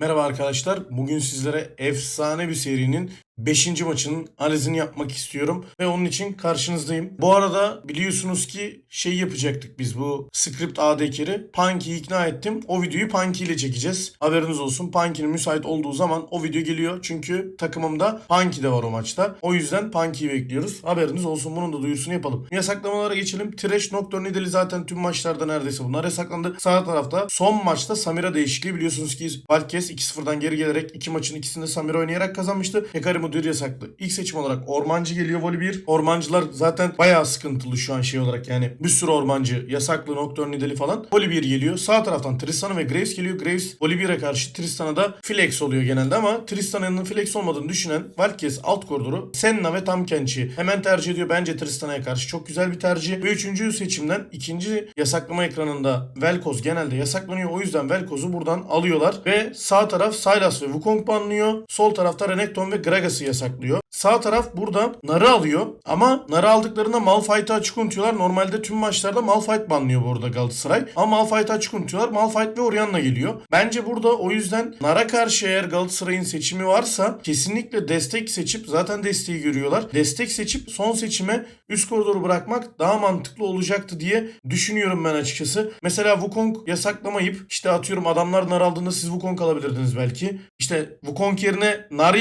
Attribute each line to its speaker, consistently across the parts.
Speaker 1: Merhaba arkadaşlar. Bugün sizlere efsane bir serinin 5. maçının analizini yapmak istiyorum ve onun için karşınızdayım. Bu arada biliyorsunuz ki şey yapacaktık biz bu script ADK'leri. Punky'yi ikna ettim. O videoyu Punky ile çekeceğiz. Haberiniz olsun. Punky'nin müsait olduğu zaman o video geliyor. Çünkü takımımda Punky de var o maçta. O yüzden Punky'yi bekliyoruz. Haberiniz olsun. Bunun da duyurusunu yapalım. Yasaklamalara geçelim. Trash Nocturne Nidali zaten tüm maçlarda neredeyse bunlar yasaklandı. Sağ tarafta son maçta Samira değişikliği biliyorsunuz ki Valkes 2-0'dan geri gelerek iki maçın ikisinde Samira oynayarak kazanmıştı. Hekari Mudir yasaklı. İlk seçim olarak Ormancı geliyor voli 1. Ormancılar zaten bayağı sıkıntılı şu an şey olarak yani bir sürü Ormancı yasaklı Nocturne Nidali falan. Voli 1 geliyor. Sağ taraftan Tristana ve Graves geliyor. Graves voli 1'e karşı Tristana'da flex oluyor genelde ama Tristana'nın flex olmadığını düşünen Valkes alt koridoru Senna ve Tam Kenchi hemen tercih ediyor. Bence Tristana'ya karşı çok güzel bir tercih. Ve üçüncü seçimden ikinci yasaklama ekranında Velkoz genelde yasaklanıyor. O yüzden Velkoz'u buradan alıyorlar. Ve sağ taraf Sylas ve Wukong banlıyor. Sol tarafta Renekton ve Gragas'ı yasaklıyor. Sağ taraf burada Nar'ı alıyor. Ama Nar'ı aldıklarında Malphite'ı açık unutuyorlar. Normalde tüm maçlarda Malphite banlıyor bu arada Galatasaray. Ama Malphite'ı açık unutuyorlar. Malphite ve Orianna geliyor. Bence burada o yüzden Nar'a karşı eğer Galatasaray'ın seçimi varsa kesinlikle destek seçip zaten desteği görüyorlar. Destek seçip son seçime üst koridoru bırakmak daha mantıklı olacaktı diye düşünüyorum ben açıkçası. Mesela Wukong yasaklamayıp işte atıyorum adamlar nar aldığında siz Wukong alabilirdiniz belki. İşte Wukong yerine nar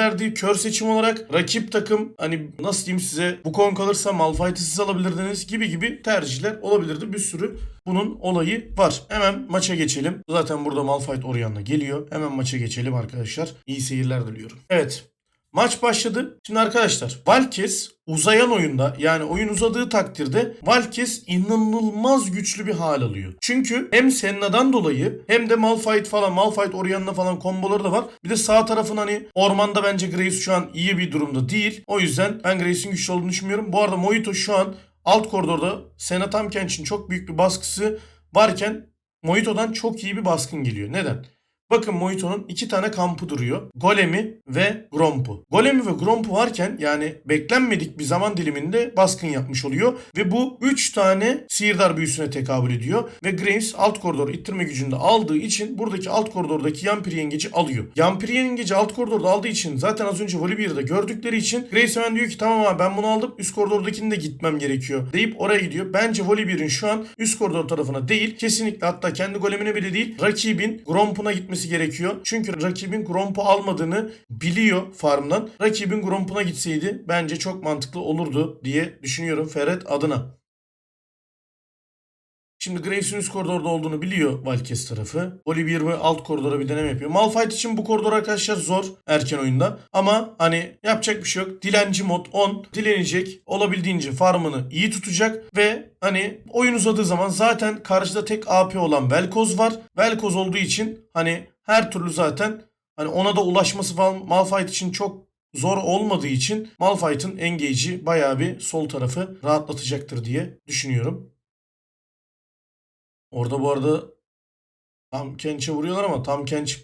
Speaker 1: yasaklayabilirlerdi. Kör seçim olarak rakip takım hani nasıl diyeyim size Wukong alırsa Malphite'i siz alabilirdiniz gibi gibi tercihler olabilirdi. Bir sürü bunun olayı var. Hemen maça geçelim. Zaten burada Malphite Orianna geliyor. Hemen maça geçelim arkadaşlar. İyi seyirler diliyorum. Evet. Maç başladı. Şimdi arkadaşlar Valkes uzayan oyunda yani oyun uzadığı takdirde Valkes inanılmaz güçlü bir hal alıyor. Çünkü hem Senna'dan dolayı hem de Malphite falan Malphite Orianna falan komboları da var. Bir de sağ tarafın hani ormanda bence Graves şu an iyi bir durumda değil. O yüzden ben Graves'in güçlü olduğunu düşünmüyorum. Bu arada Mojito şu an alt koridorda Senna Tamkench'in çok büyük bir baskısı varken Mojito'dan çok iyi bir baskın geliyor. Neden? Bakın Mojito'nun iki tane kampı duruyor. Golemi ve Gromp'u. Golemi ve Gromp'u varken yani beklenmedik bir zaman diliminde baskın yapmış oluyor. Ve bu 3 tane sihirdar büyüsüne tekabül ediyor. Ve Graves alt koridoru ittirme gücünde aldığı için buradaki alt koridordaki Yampiri yengeci alıyor. Yampiri yengeci alt koridorda aldığı için zaten az önce Voli 1'de gördükleri için Graves hemen diyor ki tamam abi ben bunu aldım üst koridordakini de gitmem gerekiyor deyip oraya gidiyor. Bence Voli 1'in şu an üst koridor tarafına değil kesinlikle hatta kendi golemine bile değil rakibin Gromp'una gitmesi gerekiyor. Çünkü rakibin Gromp'u almadığını biliyor farmdan. Rakibin Gromp'una gitseydi bence çok mantıklı olurdu diye düşünüyorum Ferret adına. Şimdi Graves'in üst koridorda olduğunu biliyor Valkes tarafı. Olivier ve alt koridora bir deneme yapıyor. Malphite için bu koridor arkadaşlar zor erken oyunda. Ama hani yapacak bir şey yok. Dilenci mod 10. Dilenecek. Olabildiğince farmını iyi tutacak. Ve hani oyun uzadığı zaman zaten karşıda tek AP olan Velkoz var. Velkoz olduğu için hani her türlü zaten hani ona da ulaşması falan Malphite için çok zor olmadığı için Malphite'ın engage'i bayağı bir sol tarafı rahatlatacaktır diye düşünüyorum. Orada bu arada Tam Kench'e vuruyorlar ama Tam Kench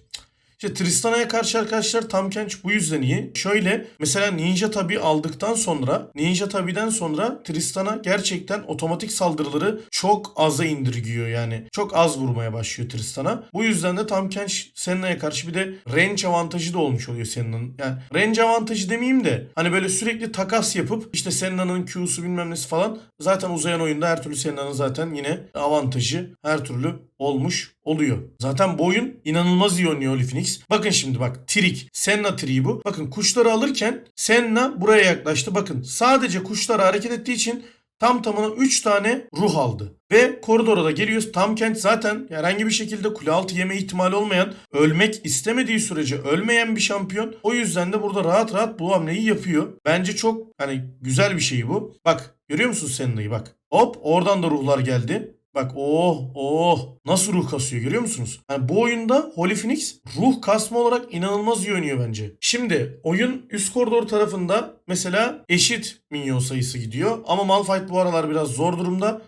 Speaker 1: işte Tristana'ya karşı arkadaşlar Tam Kench bu yüzden iyi. Şöyle mesela Ninja Tabi aldıktan sonra Ninja Tabi'den sonra Tristana gerçekten otomatik saldırıları çok aza indirgiyor yani. Çok az vurmaya başlıyor Tristana. Bu yüzden de Tam Kench Senna'ya karşı bir de range avantajı da olmuş oluyor Senna'nın. Yani range avantajı demeyeyim de hani böyle sürekli takas yapıp işte Senna'nın Q'su bilmem nesi falan zaten uzayan oyunda her türlü Senna'nın zaten yine avantajı her türlü olmuş oluyor. Zaten bu oyun inanılmaz iyi oynuyor Phoenix. Bakın şimdi bak trik. Senna triği bu. Bakın kuşları alırken Senna buraya yaklaştı. Bakın sadece kuşları hareket ettiği için tam tamına 3 tane ruh aldı. Ve koridora da geliyoruz. Tam kent zaten herhangi bir şekilde kule altı yeme ihtimali olmayan, ölmek istemediği sürece ölmeyen bir şampiyon. O yüzden de burada rahat rahat bu hamleyi yapıyor. Bence çok hani güzel bir şey bu. Bak görüyor musun Senna'yı bak. Hop oradan da ruhlar geldi. Bak oh oh nasıl ruh kasıyor görüyor musunuz? Yani bu oyunda Holy Phoenix ruh kasma olarak inanılmaz iyi oynuyor bence. Şimdi oyun üst koridor tarafında mesela eşit minyon sayısı gidiyor. Ama Malphite bu aralar biraz zor durumda.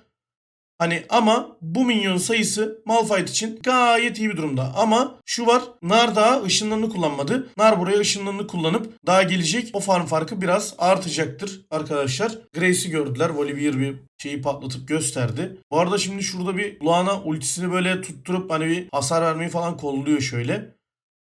Speaker 1: Hani ama bu minyon sayısı Malphite için gayet iyi bir durumda. Ama şu var Nar daha ışınlarını kullanmadı. Nar buraya ışınlarını kullanıp daha gelecek. O farm farkı biraz artacaktır arkadaşlar. Grace'i gördüler. Volibear bir şeyi patlatıp gösterdi. Bu arada şimdi şurada bir kulağına ultisini böyle tutturup hani bir hasar vermeyi falan kolluyor şöyle.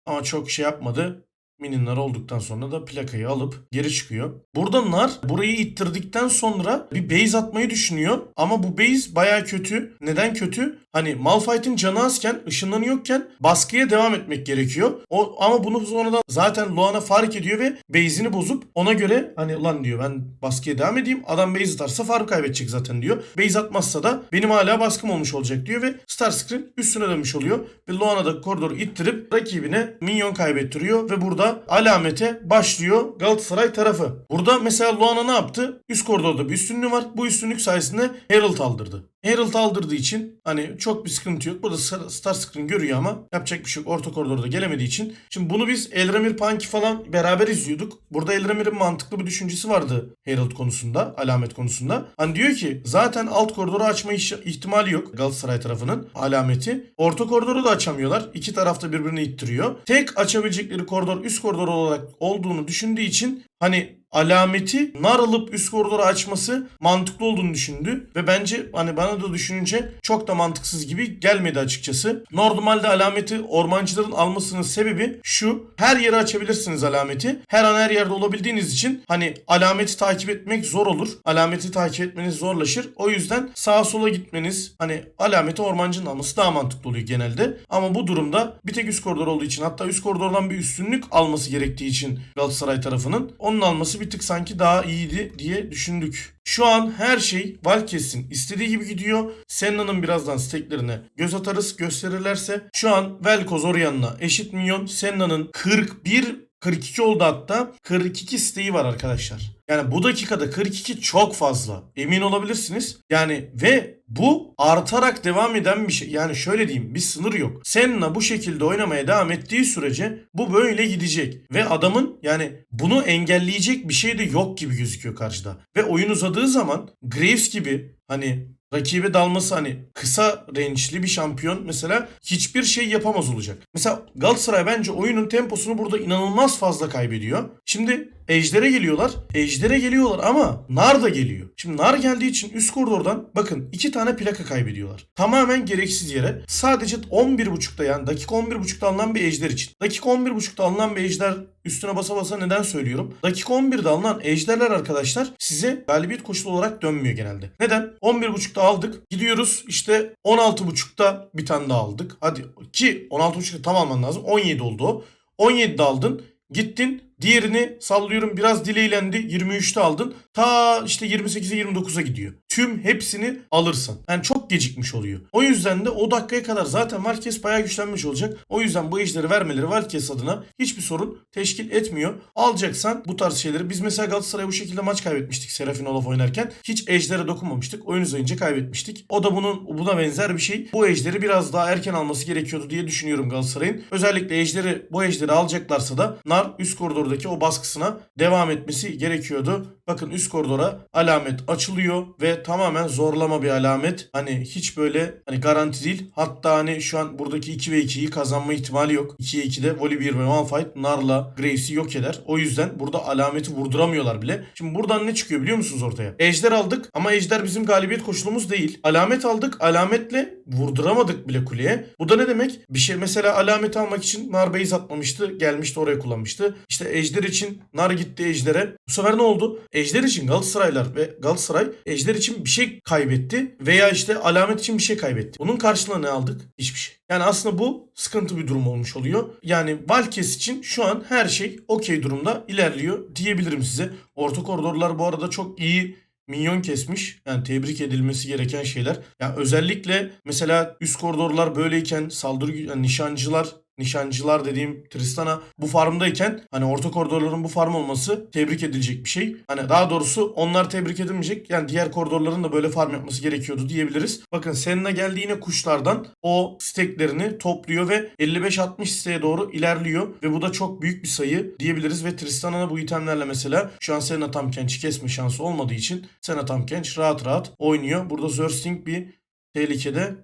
Speaker 1: Ama çok şey yapmadı. Minionlar olduktan sonra da plakayı alıp geri çıkıyor. Burada Nar burayı ittirdikten sonra bir base atmayı düşünüyor. Ama bu base baya kötü. Neden kötü? Hani Malphite'in canı azken, ışınlanıyorken baskıya devam etmek gerekiyor. O ama bunu sonradan zaten Luana fark ediyor ve base'ini bozup ona göre hani lan diyor ben baskıya devam edeyim. Adam base atarsa fark kaybedecek zaten diyor. Base atmazsa da benim hala baskım olmuş olacak diyor ve Starscream üstüne dönmüş oluyor. Ve Luana da koridoru ittirip rakibine minyon kaybettiriyor ve burada alamete başlıyor Galatasaray tarafı. Burada mesela Luana ne yaptı? Üst koridorda bir üstünlüğü var. Bu üstünlük sayesinde Herald aldırdı. Herald aldırdığı için hani çok bir sıkıntı yok. Burada Star- Starscream görüyor ama yapacak bir şey yok. Orta koridorda gelemediği için. Şimdi bunu biz Elramir Punky falan beraber izliyorduk. Burada Elramir'in mantıklı bir düşüncesi vardı Herald konusunda, alamet konusunda. Hani diyor ki zaten alt koridoru açma ihtimali yok Galatasaray tarafının alameti. Orta koridoru da açamıyorlar. İki tarafta birbirini ittiriyor. Tek açabilecekleri koridor üst koridor olarak olduğunu düşündüğü için hani alameti nar alıp üst koridoru açması mantıklı olduğunu düşündü ve bence hani bana da düşününce çok da mantıksız gibi gelmedi açıkçası. Normalde alameti ormancıların almasının sebebi şu. Her yere açabilirsiniz alameti. Her an her yerde olabildiğiniz için hani alameti takip etmek zor olur. Alameti takip etmeniz zorlaşır. O yüzden sağa sola gitmeniz hani alameti ormancının alması daha mantıklı oluyor genelde. Ama bu durumda bir tek üst koridor olduğu için hatta üst koridordan bir üstünlük alması gerektiği için Galatasaray tarafının onun alması bir tık sanki daha iyiydi diye düşündük. Şu an her şey Valkes'in istediği gibi gidiyor. Senna'nın birazdan steklerine göz atarız gösterirlerse. Şu an Velkoz Orion'la eşit milyon. Senna'nın 41 42 oldu hatta. 42 steği var arkadaşlar. Yani bu dakikada 42 çok fazla. Emin olabilirsiniz. Yani ve bu artarak devam eden bir şey. Yani şöyle diyeyim bir sınır yok. Senna bu şekilde oynamaya devam ettiği sürece bu böyle gidecek. Ve adamın yani bunu engelleyecek bir şey de yok gibi gözüküyor karşıda. Ve oyun uzadığı zaman Graves gibi hani rakibe dalması hani kısa range'li bir şampiyon mesela hiçbir şey yapamaz olacak. Mesela Galatasaray bence oyunun temposunu burada inanılmaz fazla kaybediyor. Şimdi Ejder'e geliyorlar. Ejder'e geliyorlar ama Nar da geliyor. Şimdi Nar geldiği için üst koridordan bakın iki tane plaka kaybediyorlar. Tamamen gereksiz yere. Sadece 11.5'ta yani dakika 11.5'ta alınan bir Ejder için. Dakika 11.5'ta alınan bir Ejder üstüne basa basa neden söylüyorum? Dakika 11'de alınan ejderler arkadaşlar size galibiyet koşulu olarak dönmüyor genelde. Neden? 11.5'ta aldık. Gidiyoruz işte 16.5'ta bir tane daha aldık. Hadi ki 16.5'ta tam alman lazım. 17 oldu o. 17'de aldın. Gittin diğerini sallıyorum biraz dileylendi 23'te aldın. Ta işte 28'e 29'a gidiyor. Tüm hepsini alırsan. Yani çok gecikmiş oluyor. O yüzden de o dakikaya kadar zaten Valkes bayağı güçlenmiş olacak. O yüzden bu ejderi vermeleri Valkes adına hiçbir sorun teşkil etmiyor. Alacaksan bu tarz şeyleri biz mesela Galatasaray'a bu şekilde maç kaybetmiştik Serafin Olaf oynarken. Hiç ejdere dokunmamıştık. Oyun uzayınca kaybetmiştik. O da bunun buna benzer bir şey. Bu ejderi biraz daha erken alması gerekiyordu diye düşünüyorum Galatasaray'ın. Özellikle ejderi bu ejderi alacaklarsa da Nar üst koridordaki o baskısına devam etmesi gerekiyordu. Bakın üst koridora alamet açılıyor ve tamamen zorlama bir alamet. Hani hiç böyle hani garanti değil. Hatta hani şu an buradaki 2 ve 2'yi kazanma ihtimali yok. 2'ye 2'de Volibear ve Malphite Nar'la Graves'i yok eder. O yüzden burada alameti vurduramıyorlar bile. Şimdi buradan ne çıkıyor biliyor musunuz ortaya? Ejder aldık ama Ejder bizim galibiyet koşulumuz değil. Alamet aldık. Alametle vurduramadık bile kuleye. Bu da ne demek? Bir şey mesela alamet almak için Nar base atmamıştı. Gelmişti oraya kullanmıştı. İşte Ejder için Nar gitti Ejder'e. Bu sefer ne oldu? Ejder için Galatasaraylar ve Galatasaray Ejder için bir şey kaybetti veya işte alamet için bir şey kaybetti. Bunun karşılığında ne aldık? Hiçbir şey. Yani aslında bu sıkıntı bir durum olmuş oluyor. Yani Valkes için şu an her şey okey durumda ilerliyor diyebilirim size. Orta koridorlar bu arada çok iyi minyon kesmiş. Yani tebrik edilmesi gereken şeyler. Yani özellikle mesela üst koridorlar böyleyken saldırı yani nişancılar nişancılar dediğim Tristana bu farmdayken hani orta koridorların bu farm olması tebrik edilecek bir şey. Hani daha doğrusu onlar tebrik edilmeyecek. Yani diğer koridorların da böyle farm yapması gerekiyordu diyebiliriz. Bakın Senna geldi yine kuşlardan o steklerini topluyor ve 55-60 siteye doğru ilerliyor ve bu da çok büyük bir sayı diyebiliriz ve Tristan'a bu itemlerle mesela şu an Senna tam kençi kesme şansı olmadığı için Senna tam kenç rahat rahat oynuyor. Burada Zersting bir tehlikede.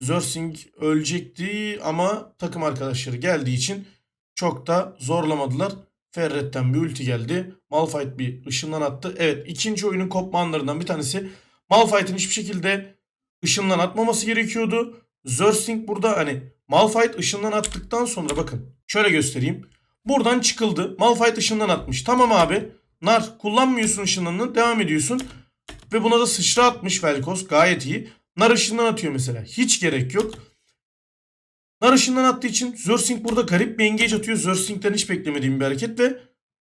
Speaker 1: Zersing ölecekti ama takım arkadaşları geldiği için çok da zorlamadılar. Ferret'ten bir ulti geldi. Malphite bir ışından attı. Evet ikinci oyunun kopma anlarından bir tanesi. Malphite'in hiçbir şekilde ışından atmaması gerekiyordu. Zörsting burada hani Malphite ışından attıktan sonra bakın şöyle göstereyim. Buradan çıkıldı. Malphite ışından atmış. Tamam abi. Nar kullanmıyorsun ışınlarını devam ediyorsun. Ve buna da sıçra atmış Velkos gayet iyi. Nar ışından atıyor mesela. Hiç gerek yok. Nar ışından attığı için Zörsing burada garip bir engage atıyor. Zörsting'den hiç beklemediğim bir hareket ve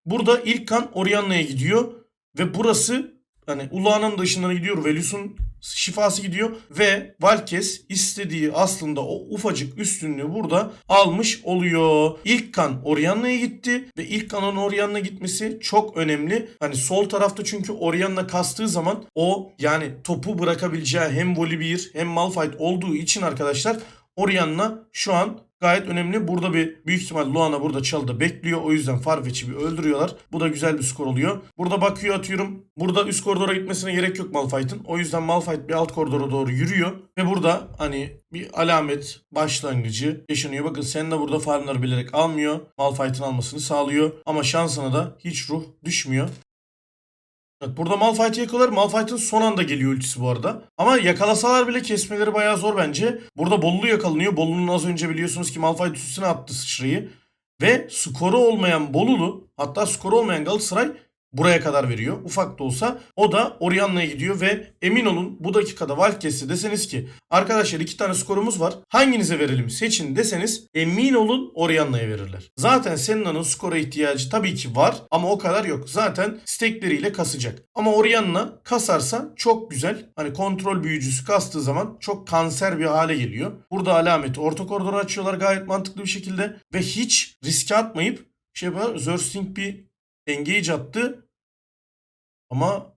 Speaker 1: burada ilk kan Orianna'ya gidiyor. Ve burası hani Ulağan'ın da ışınlarına gidiyor. Velus'un şifası gidiyor. Ve Valkes istediği aslında o ufacık üstünlüğü burada almış oluyor. İlk kan Orianna'ya gitti. Ve ilk kanın Orianna gitmesi çok önemli. Hani sol tarafta çünkü Orianna kastığı zaman o yani topu bırakabileceği hem Volibear hem Malphite olduğu için arkadaşlar Orianna şu an gayet önemli. Burada bir büyük ihtimal Luana burada çalıda bekliyor. O yüzden Farfetch'i bir öldürüyorlar. Bu da güzel bir skor oluyor. Burada bakıyor atıyorum. Burada üst koridora gitmesine gerek yok Malphite'ın. O yüzden Malphite bir alt koridora doğru yürüyor. Ve burada hani bir alamet başlangıcı yaşanıyor. Bakın sen de burada farmları bilerek almıyor. Malphite'ın almasını sağlıyor. Ama şansına da hiç ruh düşmüyor. Burada Malphite'i yakalar. Malphite'ın son anda geliyor ultisi bu arada. Ama yakalasalar bile kesmeleri bayağı zor bence. Burada Bollu yakalanıyor. Bollu'nun az önce biliyorsunuz ki Malphite üstüne attı sıçrayı. Ve skoru olmayan Bolulu hatta skoru olmayan Galatasaray buraya kadar veriyor. Ufak da olsa o da Orianna'ya gidiyor ve emin olun bu dakikada Valkes'e deseniz ki arkadaşlar iki tane skorumuz var hanginize verelim seçin deseniz emin olun Orianna'ya verirler. Zaten Senna'nın skora ihtiyacı tabii ki var ama o kadar yok. Zaten stekleriyle kasacak. Ama Orianna kasarsa çok güzel. Hani kontrol büyücüsü kastığı zaman çok kanser bir hale geliyor. Burada alameti orta koridoru açıyorlar gayet mantıklı bir şekilde ve hiç riske atmayıp şey yapar Zörsting bir engage attı ama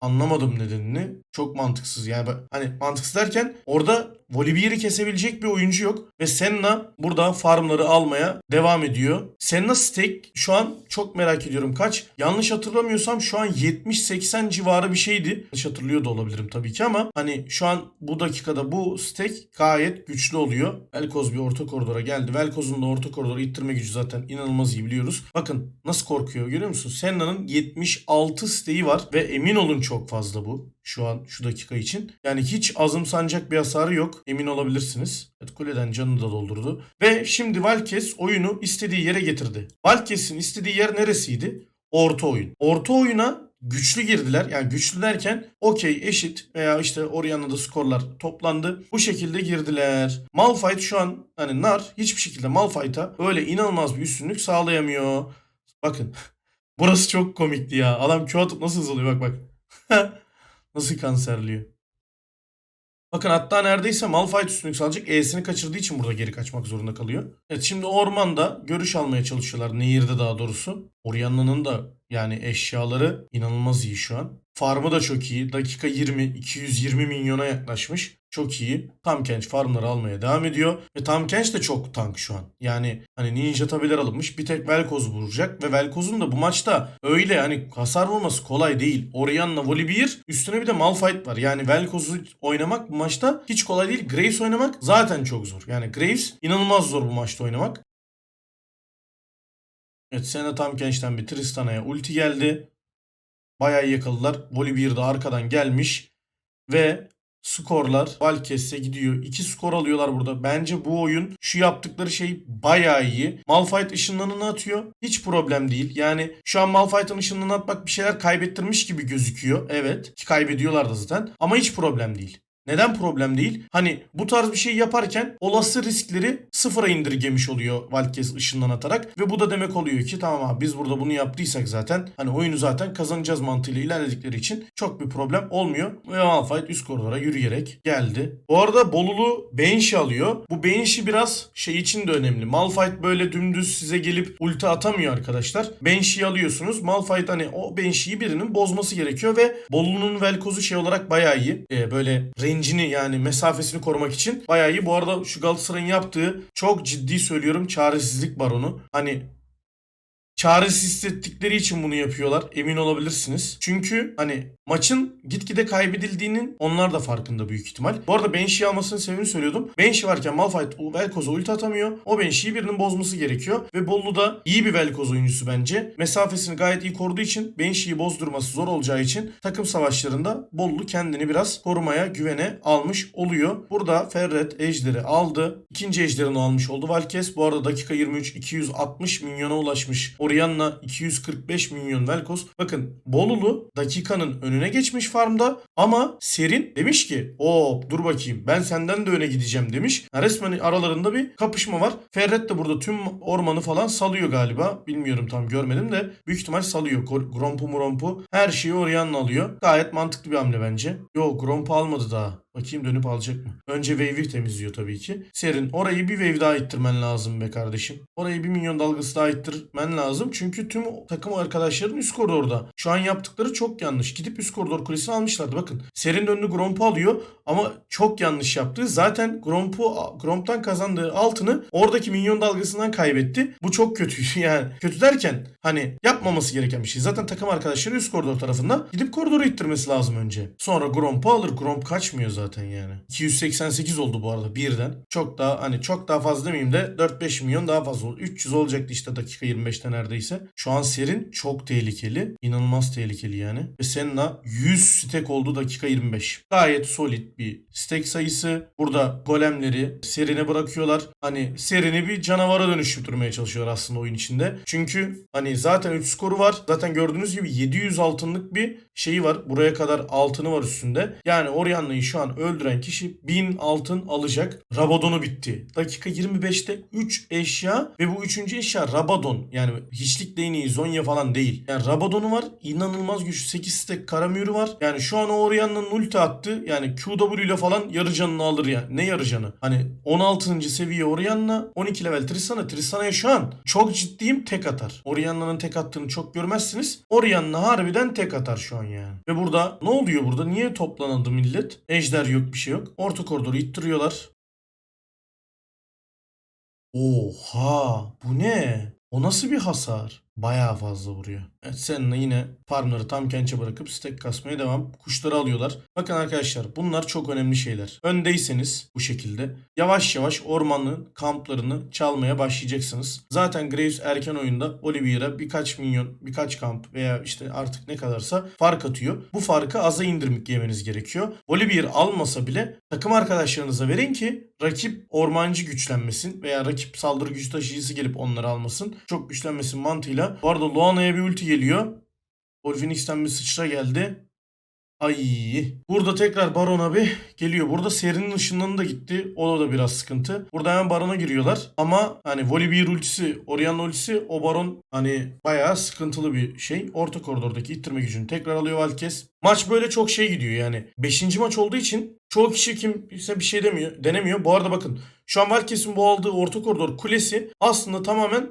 Speaker 1: anlamadım nedenini. Çok mantıksız. Yani hani mantıksız derken orada Volibear'ı kesebilecek bir oyuncu yok. Ve Senna burada farmları almaya devam ediyor. Senna stake şu an çok merak ediyorum kaç. Yanlış hatırlamıyorsam şu an 70-80 civarı bir şeydi. Yanlış hatırlıyor da olabilirim tabii ki ama hani şu an bu dakikada bu stake gayet güçlü oluyor. Velkoz bir orta koridora geldi. Velkoz'un da orta koridora ittirme gücü zaten inanılmaz iyi biliyoruz. Bakın nasıl korkuyor görüyor musun? Senna'nın 76 stake'i var ve emin olun çok fazla bu şu an şu dakika için. Yani hiç azımsanacak bir hasarı yok. Emin olabilirsiniz. Evet, kuleden canını da doldurdu. Ve şimdi Valkes oyunu istediği yere getirdi. Valkes'in istediği yer neresiydi? Orta oyun. Orta oyuna güçlü girdiler. Yani güçlü derken okey eşit veya işte Orianna'da skorlar toplandı. Bu şekilde girdiler. Malphite şu an hani Nar hiçbir şekilde Malphite'a öyle inanılmaz bir üstünlük sağlayamıyor. Bakın. Burası çok komikti ya. Adam Q atıp nasıl hızlıyor bak bak. nasıl kanserliyor. Bakın hatta neredeyse Malphite üstünlük sağlayacak. E'sini kaçırdığı için burada geri kaçmak zorunda kalıyor. Evet şimdi ormanda görüş almaya çalışıyorlar. Nehirde daha doğrusu. Orianna'nın da yani eşyaları inanılmaz iyi şu an. Farmı da çok iyi. Dakika 20, 220 milyona yaklaşmış. Çok iyi. Tam Kench farmları almaya devam ediyor. Ve Tam Kench de çok tank şu an. Yani hani ninja tabiler alınmış. Bir tek Velkoz vuracak. Ve Velkoz'un da bu maçta öyle hani hasar vurması kolay değil. Orianna, Volibear üstüne bir de Malphite var. Yani Velkoz'u oynamak bu maçta hiç kolay değil. Graves oynamak zaten çok zor. Yani Graves inanılmaz zor bu maçta oynamak. Evet Senna tam Kench'ten bir Tristana'ya ulti geldi. Bayağı yakaladılar. Volibear da arkadan gelmiş. Ve skorlar Valkes'e gidiyor. İki skor alıyorlar burada. Bence bu oyun şu yaptıkları şey bayağı iyi. Malphite ışınlarını atıyor. Hiç problem değil. Yani şu an Malphite'ın ışınlarını atmak bir şeyler kaybettirmiş gibi gözüküyor. Evet. Ki kaybediyorlar da zaten. Ama hiç problem değil. Neden problem değil? Hani bu tarz bir şey yaparken olası riskleri sıfıra indirgemiş oluyor Valkes ışından atarak. Ve bu da demek oluyor ki tamam abi biz burada bunu yaptıysak zaten hani oyunu zaten kazanacağız mantığıyla ilerledikleri için çok bir problem olmuyor. Ve Malphite üst koridora yürüyerek geldi. Bu arada Bolulu Banshee alıyor. Bu Banshee biraz şey için de önemli. Malphite böyle dümdüz size gelip ulti atamıyor arkadaşlar. Banshee'yi alıyorsunuz. Malphite hani o Banshee'yi birinin bozması gerekiyor ve Bolulu'nun Velkoz'u şey olarak bayağı iyi. Ee, böyle range'ini yani mesafesini korumak için bayağı iyi. Bu arada şu Galatasaray'ın yaptığı çok ciddi söylüyorum çaresizlik baronu. Hani çaresiz hissettikleri için bunu yapıyorlar. Emin olabilirsiniz. Çünkü hani maçın gitgide kaybedildiğinin onlar da farkında büyük ihtimal. Bu arada Banshee almasının sebebini söylüyordum. Banshee varken Malphite Velkoz'a ulti atamıyor. O Banshee'yi birinin bozması gerekiyor. Ve Bollu da iyi bir Velkoz oyuncusu bence. Mesafesini gayet iyi koruduğu için Banshee'yi bozdurması zor olacağı için takım savaşlarında Bollu kendini biraz korumaya güvene almış oluyor. Burada Ferret Ejder'i aldı. İkinci Ejder'ini almış oldu. Valkes bu arada dakika 23 260 milyona ulaşmış. Orianna 245 milyon Velkos. Bakın Bolulu dakikanın önüne geçmiş farmda ama Serin demiş ki o dur bakayım ben senden de öne gideceğim demiş. Resmen aralarında bir kapışma var. Ferret de burada tüm ormanı falan salıyor galiba. Bilmiyorum tam görmedim de büyük ihtimal salıyor. Grompu murompu her şeyi Orianna alıyor. Gayet mantıklı bir hamle bence. Yok Grompu almadı daha. Bakayım dönüp alacak mı? Önce wave'i temizliyor tabii ki. Serin orayı bir wave daha ittirmen lazım be kardeşim. Orayı bir milyon dalgası daha ittirmen lazım. Çünkü tüm takım arkadaşların üst koridorda. Şu an yaptıkları çok yanlış. Gidip üst koridor kulesini almışlardı. Bakın Serin önünü Gromp'u alıyor ama çok yanlış yaptı. Zaten Gromp'u Gromp'tan kazandığı altını oradaki milyon dalgasından kaybetti. Bu çok kötü. Yani kötü derken hani yapmaması gereken bir şey. Zaten takım arkadaşları üst koridor tarafında gidip koridoru ittirmesi lazım önce. Sonra Gromp'u alır. Gromp kaçmıyor zaten yani. 288 oldu bu arada birden. Çok daha hani çok daha fazla demeyeyim de 4-5 milyon daha fazla oldu. 300 olacaktı işte dakika 25'te neredeyse. Şu an Serin çok tehlikeli. İnanılmaz tehlikeli yani. Ve Senna 100 stack oldu dakika 25. Gayet solid bir stack sayısı. Burada golemleri Serin'e bırakıyorlar. Hani Serin'i bir canavara dönüştürmeye çalışıyorlar aslında oyun içinde. Çünkü hani zaten 3 skoru var. Zaten gördüğünüz gibi 700 altınlık bir şeyi var. Buraya kadar altını var üstünde. Yani Orianna'yı şu an öldüren kişi 1000 altın alacak. Rabadon'u bitti. Dakika 25'te 3 eşya ve bu üçüncü eşya Rabadon. Yani hiçlik değneği Zonya falan değil. Yani Rabadon'u var. inanılmaz güçlü. 8 stack Karamür'ü var. Yani şu an Orianna'nın ulti attı. Yani QW ile falan yarı canını alır ya. Ne yarı canı? Hani 16. seviye Orianna, 12 level Tristana. Tristana'ya şu an çok ciddiyim tek atar. Orianna'nın tek attığını çok görmezsiniz. Orianna harbiden tek atar şu an yani. Ve burada ne oluyor burada? Niye toplanıldı millet? Ejder yok bir şey yok. Orta koridoru ittiriyorlar. Oha bu ne? O nasıl bir hasar? Bayağı fazla vuruyor. Evet seninle yine farmları tam kençe bırakıp stack kasmaya devam. Kuşları alıyorlar. Bakın arkadaşlar bunlar çok önemli şeyler. Öndeyseniz bu şekilde yavaş yavaş ormanın kamplarını çalmaya başlayacaksınız. Zaten Graves erken oyunda Oliveira birkaç milyon, birkaç kamp veya işte artık ne kadarsa fark atıyor. Bu farkı aza indirmek yemeniz gerekiyor. Oliveira almasa bile takım arkadaşlarınıza verin ki rakip ormancı güçlenmesin veya rakip saldırı gücü taşıyıcısı gelip onları almasın. Çok güçlenmesin mantığıyla. Bu arada Luana'ya bir ulti geliyor. Wolfenix'ten bir sıçra geldi. Ay. Burada tekrar Baron abi geliyor. Burada serinin ışınlanı da gitti. O da biraz sıkıntı. Burada hemen Baron'a giriyorlar. Ama hani Volibear ultisi, Orianna ultisi o Baron hani bayağı sıkıntılı bir şey. Orta koridordaki ittirme gücünü tekrar alıyor Valkes. Maç böyle çok şey gidiyor yani. Beşinci maç olduğu için çoğu kişi kimse bir şey demiyor, denemiyor. Bu arada bakın şu an Valkes'in bu aldığı orta koridor kulesi aslında tamamen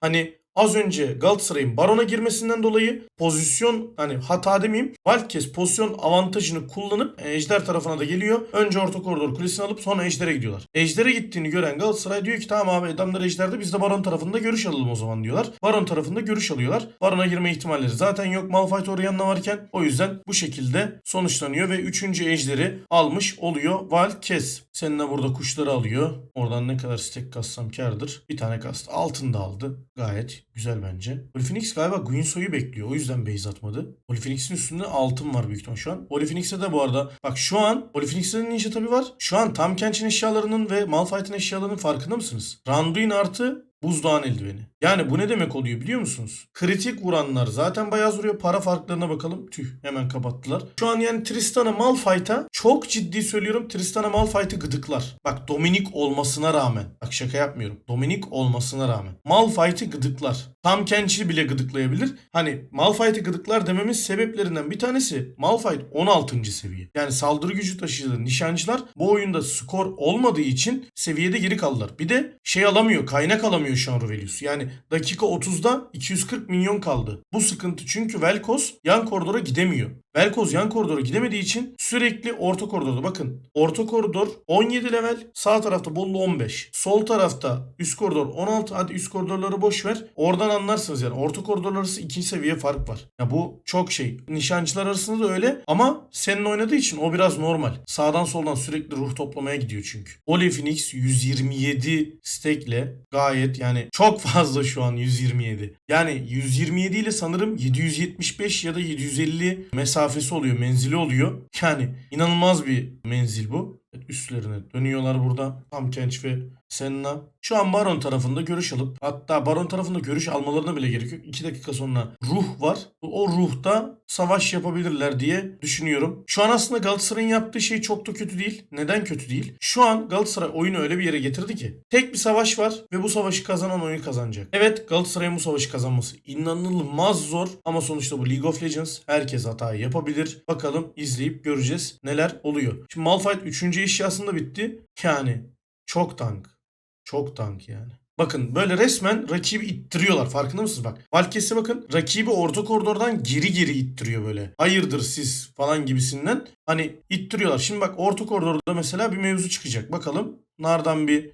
Speaker 1: hani Az önce Galatasaray'ın Baron'a girmesinden dolayı pozisyon hani hata demeyeyim. Valkes pozisyon avantajını kullanıp Ejder tarafına da geliyor. Önce orta koridor kulesini alıp sonra Ejder'e gidiyorlar. Ejder'e gittiğini gören Galatasaray diyor ki tamam abi adamlar Ejder'de biz de Baron tarafında görüş alalım o zaman diyorlar. Baron tarafında görüş alıyorlar. Baron'a girme ihtimalleri zaten yok Malphite Orianna varken. O yüzden bu şekilde sonuçlanıyor ve 3. Ejder'i almış oluyor Valkes. Seninle burada kuşları alıyor. Oradan ne kadar stack kassam kardır. Bir tane kastı. Altın da aldı. Gayet güzel bence. Oliphenix galiba Guinsoo'yu bekliyor. O yüzden base atmadı. Oliphenix'in üstünde altın var büyük ihtimal şu an. Oliphenix'e de bu arada bak şu an Oliphenix'te de ninja tabi var. Şu an Tam Kench'in eşyalarının ve Malphite'in eşyalarının farkında mısınız? Randuin artı buzdağın eldiveni. Yani bu ne demek oluyor biliyor musunuz? Kritik vuranlar zaten bayağı vuruyor. Para farklarına bakalım. Tüh hemen kapattılar. Şu an yani Tristana Malphite'a çok ciddi söylüyorum Tristana Malphite'ı gıdıklar. Bak Dominik olmasına rağmen. Bak şaka yapmıyorum. Dominik olmasına rağmen. Malphite'ı gıdıklar. Tam Kench'i bile gıdıklayabilir. Hani Malphite'ı gıdıklar dememin sebeplerinden bir tanesi Malphite 16. seviye. Yani saldırı gücü taşıyan nişancılar bu oyunda skor olmadığı için seviyede geri kaldılar. Bir de şey alamıyor, kaynak alamıyor şu an Ruvelius. Yani dakika 30'da 240 milyon kaldı. Bu sıkıntı çünkü Velkos yan koridora gidemiyor. Velkoz yan koridora gidemediği için sürekli orta koridorda. Bakın orta koridor 17 level. Sağ tarafta Bollu 15. Sol tarafta üst koridor 16. Hadi üst koridorları boş ver. Oradan anlarsınız yani. Orta koridorlar arası 2 seviye fark var. Ya bu çok şey. Nişancılar arasında da öyle ama senin oynadığı için o biraz normal. Sağdan soldan sürekli ruh toplamaya gidiyor çünkü. Oli Phoenix 127 stekle gayet yani çok fazla şu an 127. Yani 127 ile sanırım 775 ya da 750 mesafesi oluyor, menzili oluyor. Yani inanılmaz bir menzil bu. Üstlerine dönüyorlar burada. Tam Kenç ve Senna. Şu an Baron tarafında görüş alıp hatta Baron tarafında görüş almalarına bile gerek yok. 2 dakika sonra ruh var. O ruhta savaş yapabilirler diye düşünüyorum. Şu an aslında Galatasaray'ın yaptığı şey çok da kötü değil. Neden kötü değil? Şu an Galatasaray oyunu öyle bir yere getirdi ki tek bir savaş var ve bu savaşı kazanan oyunu kazanacak. Evet Galatasaray'ın bu savaşı kazanması inanılmaz zor ama sonuçta bu League of Legends herkes hatayı yapabilir. Bakalım izleyip göreceğiz neler oluyor. Şimdi Malphite 3. eşyasında bitti. Yani çok tank. Çok tank yani. Bakın böyle resmen rakibi ittiriyorlar. Farkında mısınız bak. Valkes'e bakın rakibi orta koridordan geri geri ittiriyor böyle. Hayırdır siz falan gibisinden. Hani ittiriyorlar. Şimdi bak orta koridorda mesela bir mevzu çıkacak. Bakalım. Nardan bir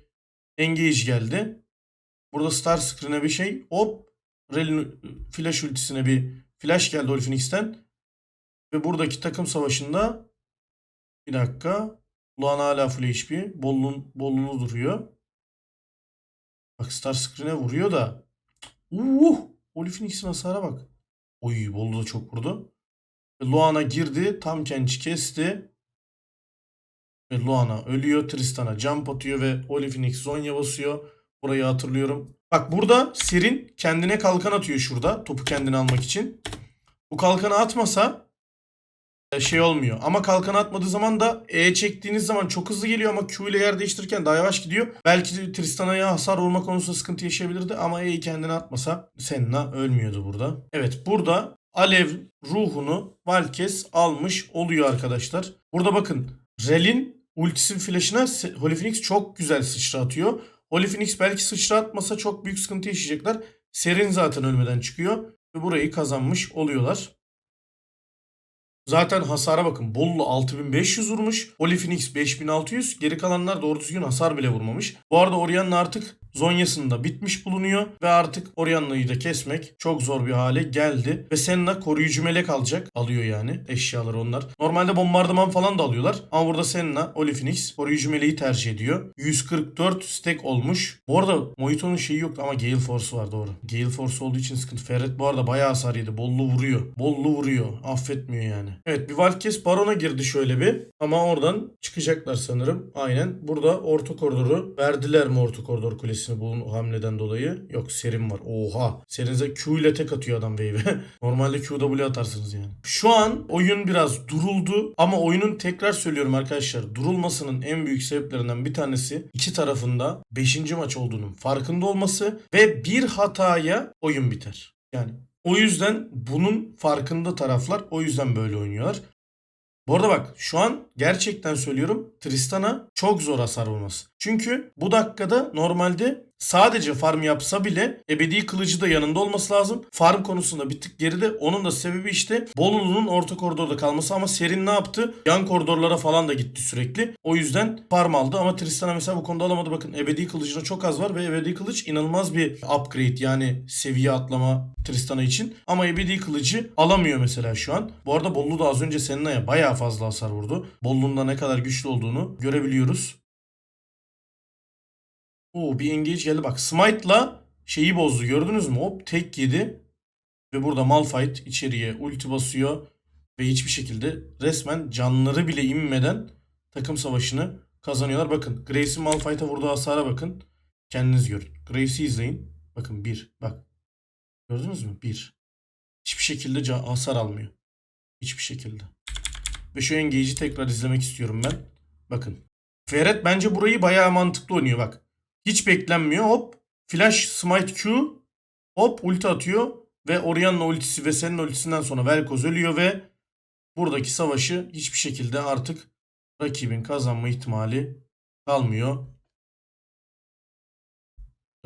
Speaker 1: engage geldi. Burada Star Screen'e bir şey. Hop. Rel'in flash ultisine bir flash geldi Oli Phoenix'ten. Ve buradaki takım savaşında bir dakika. Luan hala full HP. Bollun, bollunu duruyor. Bak Star Screen'e vuruyor da. Uh! Oli Phoenix'in hasara bak. Oy Bollu da çok vurdu. Ve Luana girdi. Tam kençi kesti. Ve Luana ölüyor. Tristan'a jump atıyor ve Oli Phoenix Zonya basıyor. Burayı hatırlıyorum. Bak burada Serin kendine kalkan atıyor şurada. Topu kendine almak için. Bu kalkanı atmasa e, şey olmuyor. Ama kalkan atmadığı zaman da E çektiğiniz zaman çok hızlı geliyor ama Q ile yer değiştirirken daha yavaş gidiyor. Belki Tristana'ya hasar vurma konusunda sıkıntı yaşayabilirdi ama E'yi kendine atmasa Senna ölmüyordu burada. Evet burada Alev ruhunu Valkes almış oluyor arkadaşlar. Burada bakın Rel'in ultisi flash'ına Holy Phoenix çok güzel sıçra atıyor. Holy Phoenix belki sıçra atmasa çok büyük sıkıntı yaşayacaklar. Serin zaten ölmeden çıkıyor ve burayı kazanmış oluyorlar. Zaten hasara bakın. Bollu 6500 vurmuş. Phoenix 5600. Geri kalanlar doğru düzgün hasar bile vurmamış. Bu arada Orianna artık Zonya'sında bitmiş bulunuyor. Ve artık Orianna'yı da kesmek çok zor bir hale geldi. Ve Senna koruyucu melek alacak. Alıyor yani eşyaları onlar. Normalde bombardıman falan da alıyorlar. Ama burada Senna, Phoenix koruyucu meleği tercih ediyor. 144 stack olmuş. Bu arada Mojito'nun şeyi yoktu ama Gale Force var doğru. Gale Force olduğu için sıkıntı. Ferret bu arada bayağı hasar yedi. Bollu vuruyor. Bollu vuruyor. Affetmiyor yani. Evet bir Valkes Baron'a girdi şöyle bir. Ama oradan çıkacaklar sanırım. Aynen. Burada orta koridoru verdiler mi orta koridor kulesini bu hamleden dolayı? Yok Serin var. Oha. Serin'e Q ile tek atıyor adam wave'e. Normalde QW atarsınız yani. Şu an oyun biraz duruldu ama oyunun tekrar söylüyorum arkadaşlar durulmasının en büyük sebeplerinden bir tanesi iki tarafında 5. maç olduğunun farkında olması ve bir hataya oyun biter. Yani o yüzden bunun farkında taraflar o yüzden böyle oynuyorlar. Bu arada bak şu an gerçekten söylüyorum Tristan'a çok zor hasar. Çünkü bu dakikada normalde sadece farm yapsa bile ebedi kılıcı da yanında olması lazım. Farm konusunda bir tık geride. Onun da sebebi işte Bolulu'nun orta koridorda kalması ama Serin ne yaptı? Yan koridorlara falan da gitti sürekli. O yüzden farm aldı ama Tristan'a mesela bu konuda alamadı. Bakın ebedi kılıcına çok az var ve ebedi kılıç inanılmaz bir upgrade yani seviye atlama Tristan'a için. Ama ebedi kılıcı alamıyor mesela şu an. Bu arada Bollu da az önce Senna'ya bayağı fazla hasar vurdu. Bollu'nun da ne kadar güçlü olduğunu görebiliyoruz. Oo bir engage geldi bak. Smite'la şeyi bozdu gördünüz mü? Hop tek yedi. Ve burada Malphite içeriye ulti basıyor. Ve hiçbir şekilde resmen canları bile inmeden takım savaşını kazanıyorlar. Bakın Grace'in Malphite'a vurduğu hasara bakın. Kendiniz görün. Grace'i izleyin. Bakın bir. Bak. Gördünüz mü? Bir. Hiçbir şekilde hasar almıyor. Hiçbir şekilde. Ve şu engage'i tekrar izlemek istiyorum ben. Bakın. Ferret bence burayı bayağı mantıklı oynuyor bak. Hiç beklenmiyor. Hop. Flash Smite Q. Hop ulti atıyor. Ve Orianna ultisi ve senin ultisinden sonra Velkoz ölüyor ve buradaki savaşı hiçbir şekilde artık rakibin kazanma ihtimali kalmıyor.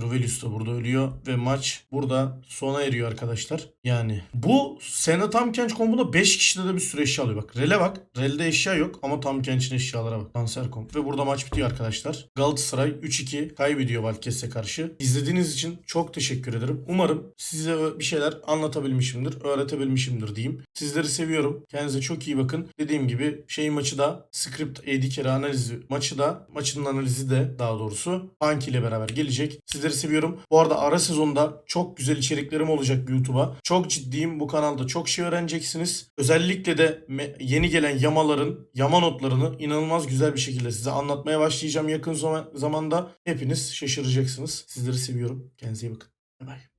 Speaker 1: Ruvelius da burada ölüyor ve maç burada sona eriyor arkadaşlar. Yani bu Sena Tam Kench komboda 5 kişide de bir sürü eşya alıyor. Bak Rel'e bak. Rel'de eşya yok ama Tam Kench'in eşyalara bak. Kanser komp. Ve burada maç bitiyor arkadaşlar. Galatasaray 3-2 kaybediyor Valkes'e karşı. İzlediğiniz için çok teşekkür ederim. Umarım size bir şeyler anlatabilmişimdir, öğretebilmişimdir diyeyim. Sizleri seviyorum. Kendinize çok iyi bakın. Dediğim gibi şey maçı da script AD kere analizi maçı da maçın analizi de daha doğrusu Anki ile beraber gelecek. Sizleri seviyorum. Bu arada ara sezonda çok güzel içeriklerim olacak YouTube'a. Çok ciddiyim. Bu kanalda çok şey öğreneceksiniz. Özellikle de yeni gelen yamaların, yama notlarını inanılmaz güzel bir şekilde size anlatmaya başlayacağım yakın zaman- zamanda. Hepiniz şaşıracaksınız. Sizleri seviyorum. Kendinize iyi bakın. Bay bay.